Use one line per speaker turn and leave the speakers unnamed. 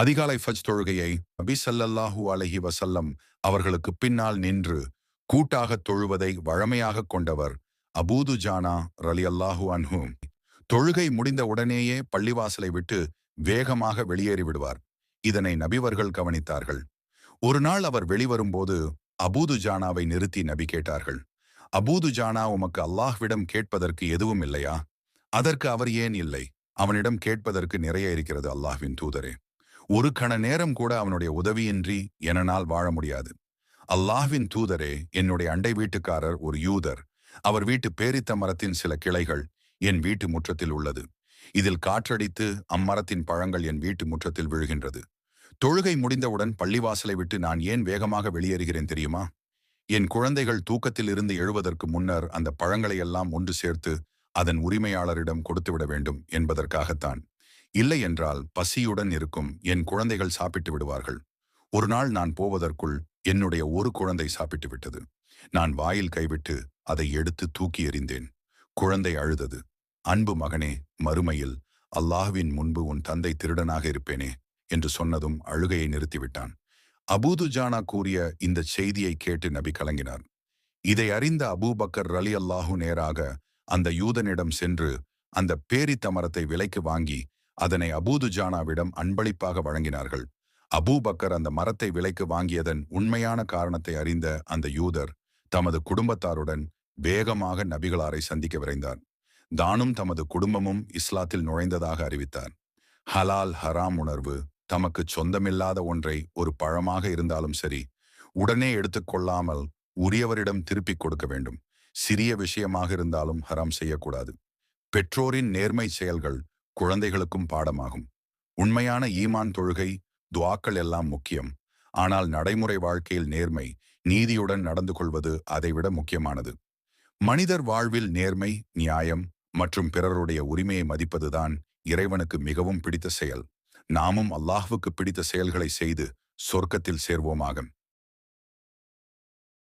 அதிகாலை ஃபஜ் தொழுகையை நபி சல்லல்லாஹூ அலைஹி வசல்லம் அவர்களுக்கு பின்னால் நின்று கூட்டாக தொழுவதை வழமையாக கொண்டவர் அபூது ஜானா ரலி அல்லாஹூ அன்ஹு. தொழுகை முடிந்த உடனேயே பள்ளிவாசலை விட்டு வேகமாக வெளியேறி விடுவார். இதனை நபிவர்கள் கவனித்தார்கள். ஒரு நாள் அவர் வெளிவரும்போது அபூது ஜானாவை நிறுத்தி நபி கேட்டார்கள். அபூது ஜானா உமக்கு அல்லாஹ்விடம் கேட்பதற்கு எதுவும் இல்லையா? அதற்கு அவர் ஏன் இல்லை? அவனிடம் கேட்பதற்கு நிறைய இருக்கிறது அல்லாஹ்வின் தூதரே. ஒரு கண நேரம் கூட அவனுடைய உதவியின்றி என்னால் வாழ முடியாது. அல்லாஹ்வின் தூதரே என்னுடைய அண்டை வீட்டுக்காரர் ஒரு யூதர். அவர் வீட்டு பேரித்த மரத்தின் சில கிளைகள் என் வீட்டு முற்றத்தில் உள்ளது. இதில் காற்றடித்து அம்மரத்தின் பழங்கள் என் வீட்டு முற்றத்தில் விழுகின்றது. தொழுகை முடிந்தவுடன் பள்ளிவாசலை விட்டு நான் ஏன் வேகமாக வெளியேறுகிறேன் தெரியுமா? என் குழந்தைகள் தூக்கத்தில் இருந்து எழுவதற்கு முன்னர் அந்த பழங்களை எல்லாம் ஒன்று சேர்த்து அதன் உரிமையாளரிடம் கொடுத்துவிட வேண்டும் என்பதற்காகத்தான். இல்லையென்றால் பசியுடன் இருக்கும் என் குழந்தைகள் சாப்பிட்டு விடுவார்கள். ஒரு நாள் நான் போவதற்குள் என்னுடைய ஒரு குழந்தை சாப்பிட்டு விட்டது. நான் வாயில் கைவிட்டு அதை எடுத்து தூக்கி எறிந்தேன். குழந்தை அழுதது. அன்பு மகனே மறுமையில் அல்லாஹ்வின் முன்பு உன் தந்தை திருடனாக இருப்பேனே என்று சொன்னதும் அழுகையை நிறுத்திவிட்டான். அபூதுஜானா கூறிய இந்த செய்தியை கேட்டு நபி கலங்கினார். இதை அறிந்த அபூபக்கர் ரலி அல்லாஹு நேராக அந்த யூதனிடம் சென்று அந்த பேரித்த மரத்தை விலைக்கு வாங்கி அதனை அபூது ஜானாவிடம் அன்பளிப்பாக வழங்கினார்கள். அபூபக்கர் அந்த மரத்தை விலைக்கு வாங்கியதன் உண்மையான காரணத்தை அறிந்த அந்த யூதர் தமது குடும்பத்தாருடன் வேகமாக நபிகளாரை சந்திக்க விரைந்தார். தானும் தமது குடும்பமும் இஸ்லாத்தில் நுழைந்ததாக அறிவித்தார். ஹலால் ஹராம் உணர்வு தமக்கு சொந்தமில்லாத ஒன்றை ஒரு பழமாக இருந்தாலும் சரி உடனே எடுத்துக்கொள்ளாமல் உரியவரிடம் திருப்பிக் கொடுக்க வேண்டும். சிறிய விஷயமாக இருந்தாலும் ஹராம் செய்யக்கூடாது. பெற்றோரின் நேர்மை செயல்கள் குழந்தைகளுக்கும் பாடமாகும். உண்மையான ஈமான் தொழுகை துவாக்கள் எல்லாம் முக்கியம். ஆனால் நடைமுறை வாழ்க்கையில் நேர்மை நீதியுடன் நடந்து கொள்வது அதைவிட முக்கியமானது. மனிதர் வாழ்வில் நேர்மை நியாயம் மற்றும் பிறருடைய உரிமையை மதிப்பதுதான் இறைவனுக்கு மிகவும் பிடித்த செயல். நாமும் அல்லாஹுவுக்கு பிடித்த செயல்களை செய்து சொர்க்கத்தில் சேர்வோமாகும்